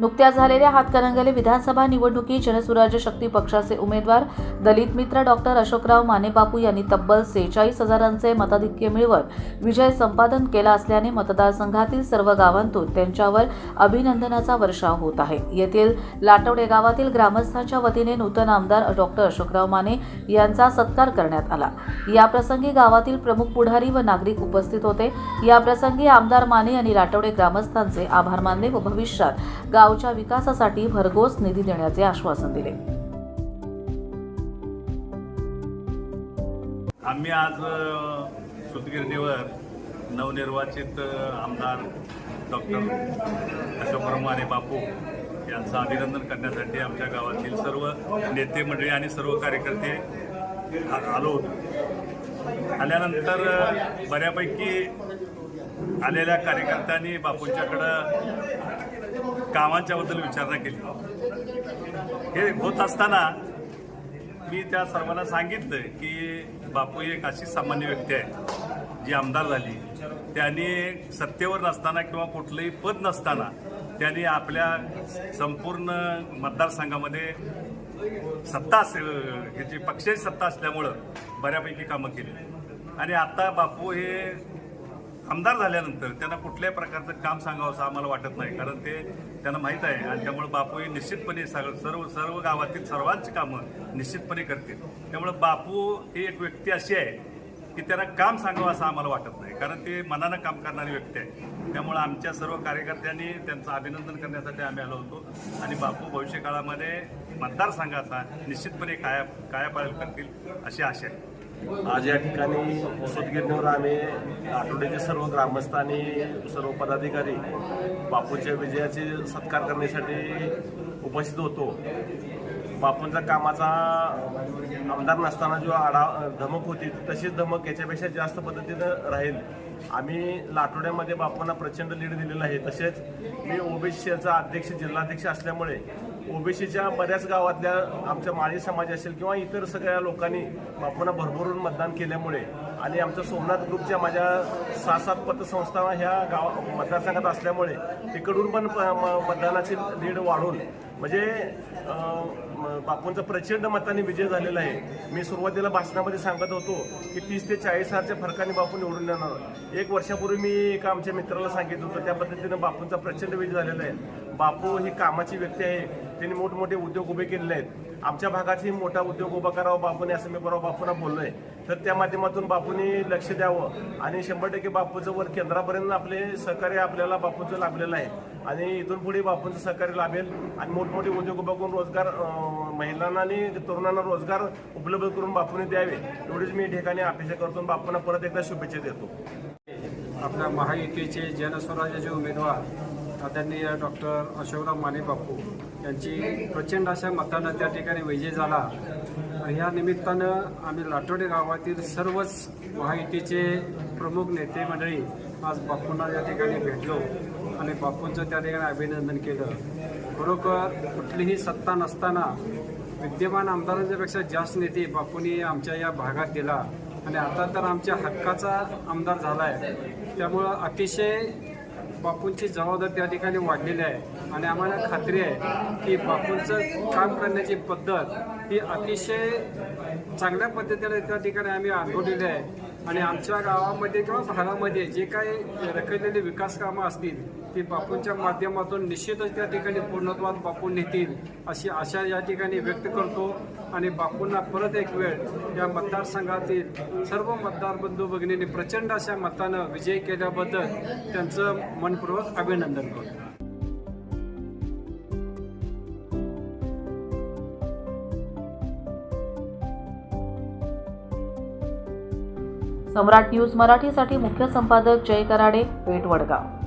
नुकत्याच झालेल्या हातकणंगले विधानसभा निवडणुकीत जनसुराज्य शक्ती पक्षाचे उमेदवार दलित मित्र डॉक्टर अशोकराव मानेबापू यांनी तब्बल सेहेचाळीस हजारांचे मताधिक्य मिळवत विजय संपादन केला असल्याने मतदारसंघातील सर्व गावांतून त्यांच्यावर अभिनंदनाचा वर्षाव होत आहे. येथील लाटवडे गावातील ग्रामस्थांच्या वतीने नूतन आमदार डॉक्टर अशोकराव माने यांचा सत्कार करण्यात आला. याप्रसंगी गावातील प्रमुख पुढारी व नागरिक उपस्थित होते. याप्रसंगी आमदार माने यांनी लाटवडे ग्रामस्थांचे आभार मानले व भविष्यात गाव गावच्या विकासासाठी भरघोस निधी देण्याचे आश्वासन दिले. आम्ही आज सुतगिरणीवर नवनिर्वाचित आमदार डॉक्टर अशोकराव माने बापू यांचं अभिनंदन करण्यासाठी आमच्या गावातील सर्व नेते मंडळी आणि सर्व कार्यकर्ते आलो आल्यानंतर बऱ्यापैकी आलेल्या कार्यकर्त्यांनी बापूंच्याकडं कामांच्याबद्दल विचारणा केली. हे होत असताना मी त्या सर्वांना सांगितलं की बापू एक अशी सामान्य व्यक्ती आहे जी आमदार झाली. त्यांनी सत्तेवर नसताना किंवा कुठलंही पद नसताना त्यांनी आपल्या संपूर्ण मतदारसंघामध्ये सत्ता असेल ह्याची पक्षाची सत्ता असल्यामुळं बऱ्यापैकी कामं केली. आणि आता बापू हे आमदार झाल्यानंतर त्यांना कुठल्याही प्रकारचं काम सांगावं असं आम्हाला वाटत नाही. कारण ते त्यांना माहीत आहे आणि त्यामुळे बापू हे निश्चितपणे सगळं सर्व सर्व गावातील सर्वांची कामं निश्चितपणे करतील. त्यामुळे बापू ही एक व्यक्ती अशी आहे की त्यांना काम सांगावं असं आम्हाला वाटत नाही. कारण ते मनानं काम करणारी व्यक्ती आहे. त्यामुळे आमच्या सर्व कार्यकर्त्यांनी त्यांचं अभिनंदन करण्यासाठी आम्ही आलो होतो. आणि बापू भविष्यकाळामध्ये मतदारसंघाचा निश्चितपणे काया कायापालट करतील अशी आशा आहे. आज या ठिकाणी सुतगिरणीवर आम्ही आठवड्याचे सर्व ग्रामस्थ आणि सर्व पदाधिकारी बापूच्या विजयाचे सत्कार करण्यासाठी उपस्थित होतो. बापूंचा कामाचा आमदार नसताना जो आढा धमक होती तशीच धमक याच्यापेक्षा जास्त पद्धतीनं राहील. आम्ही लाटोड्यामध्ये बापूंना प्रचंड लीड दिलेला आहे. तसेच मी ओबीसीचा अध्यक्ष जिल्हाध्यक्ष असल्यामुळे ओबीसीच्या बऱ्याच गावातल्या आमच्या माळी समाज असेल किंवा इतर सगळ्या लोकांनी बापूंना भरभरून मतदान केल्यामुळे आणि आमच्या सोमनाथ ग्रुपच्या माझ्या सहा सात पतसंस्था ह्या गाव मतदारसंघात असल्यामुळे तिकडून पण प- म- मतदानाची लीड वाढून म्हणजे म- बापूंचा प्रचंड मताने विजय झालेला आहे. मी सुरुवातीला भाषणामध्ये सांगत होतो की तीस ते चाळीस हजारच्या फरकाने बापू निवडून येणार. एक वर्षापूर्वी मी एका आमच्या मित्राला सांगितलं होतं त्या पद्धतीनं बापूंचा प्रचंड विजय झालेला आहे. बापू ही कामाची व्यक्ती आहे. त्यांनी मोठमोठे उद्योग उभे केलेले आहेत. आमच्या भागातही मोठा उद्योग उभा करावा बापूने असं मी बरोबर बापूंना बोललोय. तर त्या माध्यमातून बापूंनी लक्ष द्यावं. आणि शंभर टक्के बापूचं वर केंद्रापर्यंत आपले सहकार्य आपल्याला बापूचं लाभलेलं आहे. आणि इथून पुढे बापूंचं सहकार्य लाभेल. आणि मोठमोठे उद्योग उभा करून रोजगार महिलांना आणि तरुणांना रोजगार उपलब्ध करून बापूने द्यावे. एवढीच मी ठिकाणी अपेक्षा करतो बापूंना परत एकदा शुभेच्छा देतो. आपल्या महायुतीचे जनस्वराज्याचे उमेदवार आदरणीय डॉक्टर अशोकराव माने बापू यांची प्रचंड अशा मतानं त्या ठिकाणी विजय झाला. ह्या निमित्तानं आम्ही लाटोडे गावातील सर्वच महायुतीचे प्रमुख नेते मंडळी आज बापूंना या ठिकाणी भेटलो आणि बापूंचं त्या ठिकाणी अभिनंदन केलं. खरोखर कुठलीही सत्ता नसताना विद्यमान आमदारांच्यापेक्षा जास्त नेते बापूंनी आमच्या या भागात दिला. आणि आता तर आमच्या हक्काचा आमदार झाला आहे त्यामुळं अतिशय बापूंची जबाबदारी त्या ठिकाणी वाढलेली आहे. आणि आम्हाला खात्री आहे की बापूंचं काम करण्याची पद्धत ही अतिशय चांगल्या पद्धतीने त्या ठिकाणी आम्ही अनुभवलेली आहे. आणि आमच्या गावामध्ये किंवा भागामध्ये जे काही रखडलेले विकास कामं असतील ती बापूंच्या माध्यमातून निश्चितच त्या ठिकाणी पूर्णत्वात बापू नेतील अशी आशा या ठिकाणी व्यक्त करतो. आणि बापूंना परत एक वेळ या मतदारसंघातील सर्व मतदार बंधू भगिनींनी प्रचंड अशा मतानं विजय केल्याबद्दल त्यांचं मनपूर्वक अभिनंदन करतो. सम्राट न्यूज मराठीसाठी मुख्य संपादक जय कराडे पेठ वडगाव